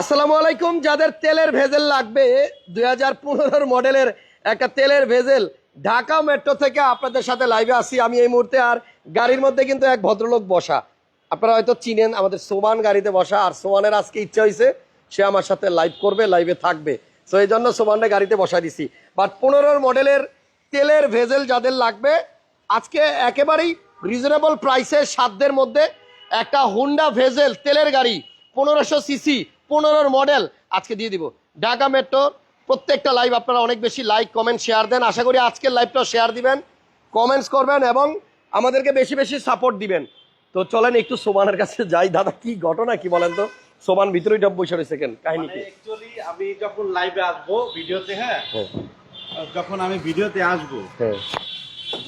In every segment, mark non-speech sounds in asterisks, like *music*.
আসসালামু আলাইকুম। যাদের তেলের ভেজেল লাগবে, দুই হাজার মডেলের একটা তেলের ভেজেল ঢাকা মেট্রো থেকে আপনাদের সাথে লাইভে আসি আমি এই মুহূর্তে আর গাড়ির মধ্যে কিন্তু এক ভদ্রলোক বসা। আপনারা হয়তো চিনেন আমাদের সোমান গাড়িতে বসা, আর সোমানের আজকে ইচ্ছা হয়েছে সে আমার সাথে লাইভ করবে লাইভে থাকবে। সো এই জন্য সোমানের গাড়িতে বসা দিছি। বাট পনেরোর মডেলের তেলের ভেজেল যাদের লাগবে, আজকে একেবারেই রিজনেবল প্রাইসে সাধ্যের মধ্যে একটা হুন্ডা ভেজেল, তেলের গাড়ি, পনেরোশো সিসি পনেরোর মডেল আজকে দিয়ে দিব। ঢাকা মেট্রোর প্রত্যেকটা লাইভ আপনারা অনেক বেশি লাইক কমেন্ট শেয়ার দেন। আশা করি আজকের লাইভটাও শেয়ার দিবেন কমেন্টস করবেন এবং আমাদেরকে বেশি বেশি সাপোর্ট দিবেন। তো চলেন একটু সোমানের কাছে যাই। দাদা কি ঘটনা কি বলেন তো? সোমান ভিতরেই ডাব বসে রয়েছে কেন কাহিনী কি? অ্যাকচুয়ালি আমি যখন লাইভে আসব ভিডিওতে হ্যাঁ? হ্যাঁ, যখন আমি ভিডিওতে আসব হ্যাঁ।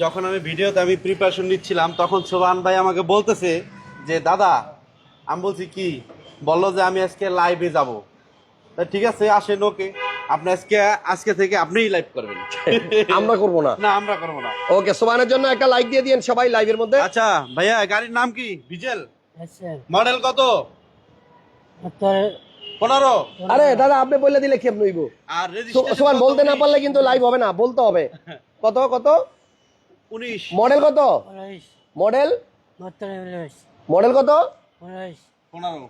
যখন আমি ভিডিওতে আমি প্রিপারেশন নিচ্ছিলাম তখন সোমান ভাই আমাকে বলতেছে যে দাদা আমি বলছি কি বলল যে আমি আজকে লাইভে যাব। তা ঠিক আছে আসেন ওকে। আপনি আজকে আজকে থেকে আপনিই লাইভ করবেন। *laughs* আমরা করব না। না আমরা করব না। ওকে সোমানের জন্য একটা লাইক দিয়ে দিন সবাই লাইভের মধ্যে। আচ্ছা ভাইয়া গাড়ির নাম কি? ভিজেল আচ্ছা মডেল কত? পনেরো। আরে দাদা আপনি বলে দিলে কেমন হইব? আর সোমান বলতে না পারলে কিন্তু লাইভ হবে না বলতে হবে। *laughs* কত কত? উনিশ। মডেল কত? মডেল? মডেল কত? পনেরো।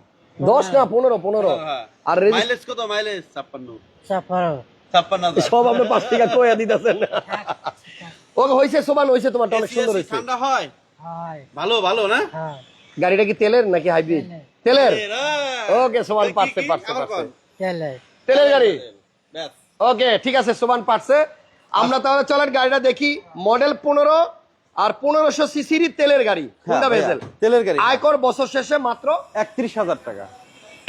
দশ না পনেরো পনেরো। হ্যাঁ। আর মাইলেজ কত? মাইলেজ? ছাপ্পান্ন। ছাপ্পান্ন। সব আপনি পাঁচ টাকা কয়ে দিতেছেন। ওকে হয়েছে সোমান হয়েছে তোমারটা অনেক সুন্দর হয়েছে ঠান্ডা হয়? হয়। ভালো ভালো না? হ্যাঁ। গাড়িটা কি তেলের নাকি হাইব্রিড? তেলের। ওকে সোমান পারছে পারছে পারছে। তেলের। গাড়ি? ওকে ঠিক আছে সোমান পারছে। আমরা তাহলে চলেন গাড়িটা দেখি। মডেল পনেরো আর পনেরোশো সিসির তেলের গাড়ি হুন্ডা ভেজেল তেলের গাড়ি। আয়কর বছর শেষে মাত্র একত্রিশ হাজার টাকা।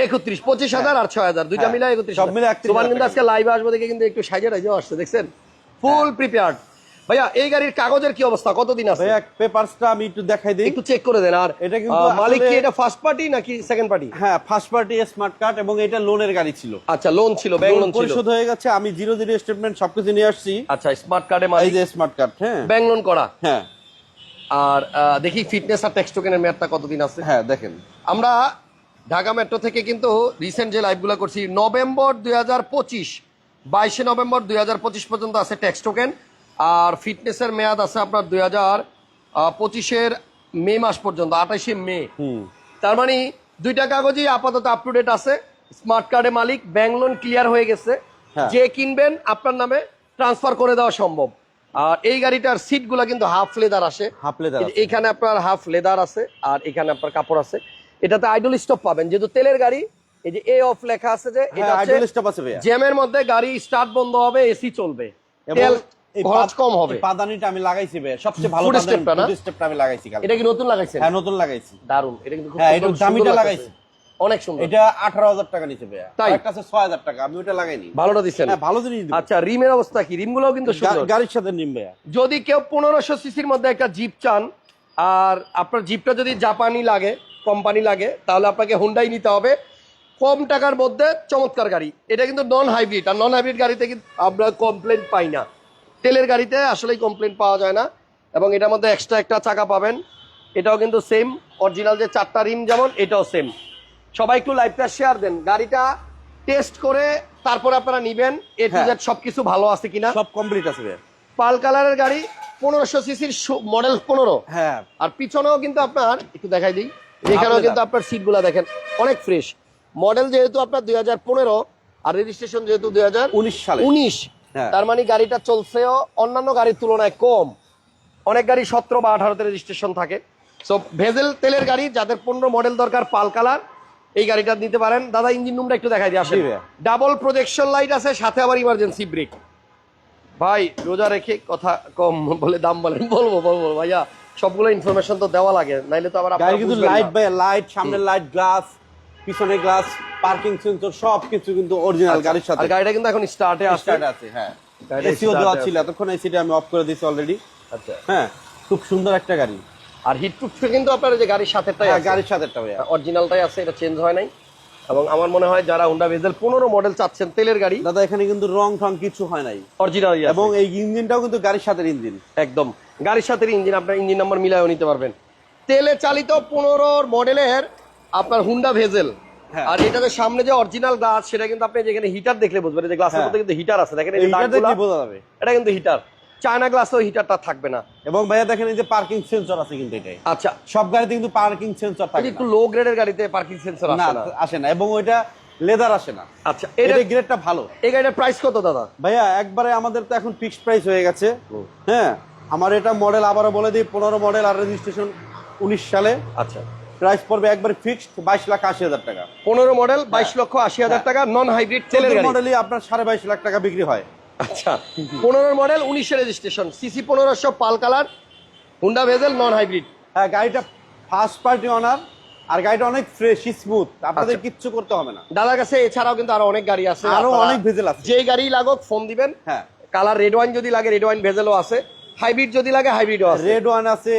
একত্রিশ পঁচিশ হাজার আর ছয় হাজার দুইটা হ্যাঁ, মিলে একত্রিশ সব মিলে তোমার কিন্তু আজকে লাইভে আসব দেখে কিন্তু একটু সাইজে রাইজেও আসছে দেখছেন? ফুল প্রিপেয়ার্ড ভাইয়া এই গাড়ির কাগজের কি অবস্থা? কতদিন আছে? পেপারসটা আমি একটু দেখাই দিই। একটু চেক করে দেন আর এটা কিন্তু মালিক কি এটা ফার্স্ট পার্টি নাকি সেকেন্ড পার্টি হ্যাঁ ফার্স্ট পার্টি স্মার্ট কার্ড এবং এটা লোনের গাড়ি ছিল। আচ্ছা লোন ছিল ব্যাংক লোন ছিল। পরিশোধ হয়ে গেছে আমি জিরো জিরো স্টেটমেন্ট সবকিছু নিয়ে আসছি। আচ্ছা স্মার্ট কার্ডে এই মালিক যে স্মার্ট কার্ড হ্যাঁ। ব্যাংক লোন করা। হ্যাঁ। আর দেখি ফিটনেস আর টেক্সট টোকেনের মেয়াদটা কতদিন আছে? হ্যাঁ দেখেন। আমরা ঢাকা মেট্রো থেকে কিন্তু রিসেন্ট যে লাইভগুলো করছি নভেম্বর দুই হাজার পঁচিশ বাইশে নভেম্বর দুই হাজার পঁচিশ পর্যন্ত আছে ট্যাক্স টোকেন আর ফিটনেসের মেয়াদ আছে আপনার দুই হাজার পঁচিশের মে মাস পর্যন্ত আঠাশে মে। হুম। তার মানে দুইটা কাগজই আপাতত আপ টু ডেট আছে স্মার্ট কার্ডে মালিক ব্যাংক লোন ক্লিয়ার হয়ে গেছে। হ্যাঁ। যে কিনবেন আপনার নামে ট্রান্সফার করে দেওয়া সম্ভব। আর এই গাড়িটার সিটগুলো কিন্তু হাফ লেদার আসে। হাফ লেদার এইখানে আপনার হাফ লেদার আছে আর এখানে আপনার কাপড় আছে। এটাতে আইডল স্টপ পাবেন। যেহেতু তেলের গাড়ি এই যে এ অফ লেখা আছে যে এটা হ্যাঁ আইডল স্টপ আছে ভাইয়া। জ্যামের মধ্যে গাড়ি স্টার্ট বন্ধ হবে এসি চলবে। তেল খরচ কম হবে। পাদানিটা আমি লাগাইছি ভাইয়া। সবচেয়ে ভালো পাদানি stepটা আমি লাগাইছি এটা কি নতুন লাগাইছেন? হ্যাঁ নতুন লাগাইছি। দারুণ এটা কিন্তু খুব হ্যাঁ, এটা দামিটা লাগাইছি। অনেক সুন্দর। এটা টাকা নিচে ভাইয়া? একটা আছে টাকা আমি ওটা লাগাইনি। ভালোটা হ্যাঁ ভালো জিনিস। আচ্ছা রিমের অবস্থা কি? রিমগুলোও কিন্তু সুন্দর। গাড়ির সাথে ভাইয়া। যদি কেউ পনেরোশো সিসির মধ্যে একটা জিপ চান আর আপনার জিপটা যদি জাপানি লাগে কোম্পানি লাগে তাহলে আপনাকে হুন্ডাই নিতে হবে। কম টাকার মধ্যে চমৎকার গাড়ি। এটা কিন্তু নন হাইব্রিড আর নন হাইব্রিড গাড়িতে কিন্তু আমরা কমপ্লেন পাই না। তেলের গাড়িতে আসলেই কমপ্লেন পাওয়া যায় না এবং এটার মধ্যে এক্সট্রা একটা চাকা পাবেন। এটাও কিন্তু সেম অরিজিনাল যে চারটা রিম যেমন এটাও সেম সবাই একটু লাইভটা শেয়ার দেন। গাড়িটা টেস্ট করে তারপরে আপনারা নিবেন। এ টু। জেড সবকিছু ভালো আছে কিনা? সব কমপ্লিট আছে পাল কালারের গাড়ি পনেরোশো সিসির মডেল পনেরো। হ্যাঁ। আর পিছনেও কিন্তু আপনার একটু দেখাই দিই। এখানেও কিন্তু আপনার সিটগুলা দেখেন অনেক ফ্রেশ মডেল যেহেতু আপনার দুই হাজার পনেরো আর রেজিস্ট্রেশন যেহেতু দুই হাজার উনিশ সালে। উনিশ। হ্যাঁ। তার মানে গাড়িটা চলছেও অন্যান্য গাড়ির তুলনায় কম। অনেক গাড়ি সতেরো বা আঠারোতে রেজিস্ট্রেশন থাকে। সো ভেজেল তেলের গাড়ি যাদের পনেরো মডেল দরকার পাল কালার। এই গাড়িটা নিতে পারেন। দাদা ইঞ্জিন রুমটা একটু দেখাই জি ভাইয়া। ডাবল প্রজেকশন লাইট আছে সাথে আবার ইমার্জেন্সি ব্রেক ভাই রোজা রেখে কথা কম বলে দাম বলেন বলব বলব। ভাইয়া সবগুলো ইনফরমেশন তো দেওয়া লাগে নাইলে তো আবার গাড়ি কিন্তু লাইট না। ভাইয়া লাইট সামনের লাইট গ্লাস পিছনে গ্লাস পার্কিং সেন্সর সব কিছু কিন্তু অরিজিনাল আচ্ছা, গাড়ির সাথে। আর গাড়িটা কিন্তু এখন স্টার্টে স্টার্ট আছে হ্যাঁ। এসিও দেওয়া ছিল এতক্ষণ এসিটা আমি অফ করে দিয়েছি অলরেডি আচ্ছা। হ্যাঁ খুব সুন্দর একটা গাড়ি। আর হিট প্রুফটা কিন্তু আপনার যে গাড়ির সাথেটাই হ্যাঁ গাড়ির সাথে ভাইয়া। অরিজিনালটাই আছে এটা চেঞ্জ হয় নাই। এবং আমার মনে হয় যারা হুন্ডা ভেজেল পনেরো মডেল চাচ্ছেন তেলের গাড়ি দাদা এখানে কিন্তু রং ঠং কিছু হয় নাই। অরিজিনাল এবং এই ইঞ্জিনটাও কিন্তু গাড়ির সাথে ইঞ্জিন। একদম। গাড়ির সাথে ইঞ্জিন আপনার ইঞ্জিন নাম্বার মিলায়ও নিতে পারবেন। তেলে চালিত পনেরো মডেলের আপনার হুন্ডা ভেজেল হ্যাঁ। আর এটাতে সামনে যে অরিজিনাল গ্লাস সেটা কিন্তু আপনি যেখানে হিটার দেখলে বুঝবেন এই যে গ্লাসের হ্যাঁ। মধ্যে কিন্তু হিটার আছে। দেখেন এটা কিন্তু হিটার চায়না গ্লাসেও হিটারটা থাকবে না। এবং ভাইয়া দেখেন এই যে পার্কিং সেন্সর আছে কিন্তু এটাই। আচ্ছা। সব গাড়িতে কিন্তু পার্কিং সেন্সর থাকে একটু লো গ্রেডের গাড়িতে পার্কিং সেন্সর আসে না? আসে না এবং ওইটা লেদার আসে না। আচ্ছা এটা গ্রেডটা ভালো। এই গাড়িটার প্রাইস কত দাদা? ভাইয়া একবারে আমাদের তো এখন ফিক্সড প্রাইস হয়ে গেছে। হ্যাঁ আমার এটা মডেল আবারও বলে দিই পনেরো মডেল আর রেজিস্ট্রেশন উনিশ সালে। আচ্ছা। প্রাইস পড়বে একবার ফিক্সড বাইশ লাখ আশি হাজার টাকা। পনেরো মডেল বাইশ লক্ষ আশি হাজার টাকা নন হাইব্রিড তেলের গাড়ি। মডেলই আপনার সাড়ে বাইশ লাখ টাকা বিক্রি হয়। আচ্ছা পনেরো মডেল উনিশে রেজিস্ট্রেশন সিসি পনেরোশো pearl colour Honda Vezel non hybrid হ্যাঁ গাড়িটা ফার্স্ট পার্টি অনার আর গাড়িটা অনেক ফ্রেশ স্মুথ আপনাদের আচ্ছা। কিচ্ছু করতে হবে না। দাদার কাছে এছাড়াও কিন্তু আরও অনেক গাড়ি আছে। আরও অনেক ভেজেল আছে। যে গাড়ি লাগুক ফোন দিবেন। হ্যাঁ। কালার রেড ওয়াইন যদি লাগে রেড ওয়াইন ভেজেলও আছে। হাইব্রিড যদি লাগে হাইব্রিডও আছে। রেড ওয়ান আছে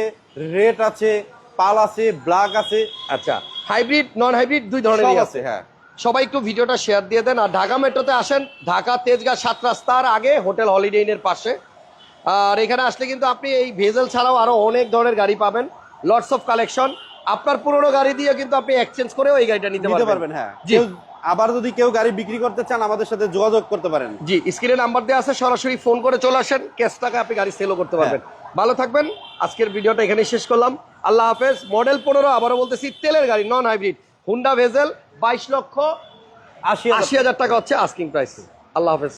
রেড আছে পাল আছে ব্ল্যাক আছে। আচ্ছা হাইব্রিড নন হাইব্রিড দুই ধরনের আছে। আছে হ্যাঁ। সবাই একটু ভিডিওটা শেয়ার দিয়ে দেন। আর ঢাকা মেট্রোতে আসেন ঢাকা তেজগাঁ সাত রাস্তার আগে হোটেল হলিডে ইনের পাশে। আর এখানে আসলে কিন্তু আপনি এই ভেজেল ছাড়াও আরও অনেক ধরনের গাড়ি পাবেন লটস অফ কালেকশন আপনার পুরোনো গাড়ি দিয়ে কিন্তু আপনি এক্সচেঞ্জ করেও এই গাড়িটা নিতে পারবেন। হ্যাঁ। আবার যদি কেউ গাড়ি বিক্রি করতে চান আমাদের সাথে যোগাযোগ করতে পারেন। জি স্ক্রিনে নাম্বার দেওয়া আছে সরাসরি ফোন করে চলে আসেন ক্যাশ টাকা আপনি গাড়ি সেলও করতে পারবেন। ভালো থাকবেন আজকের ভিডিওটা এখানেই শেষ করলাম। আল্লাহ হাফেজ মডেল পনেরো আবারও বলতেছি তেলের গাড়ি নন হাইব্রিড হুন্ডা ভেজেল বাইশ লক্ষ আশি আশি হাজার টাকা। হচ্ছে আস্কিং প্রাইস আল্লাহ হাফেজ।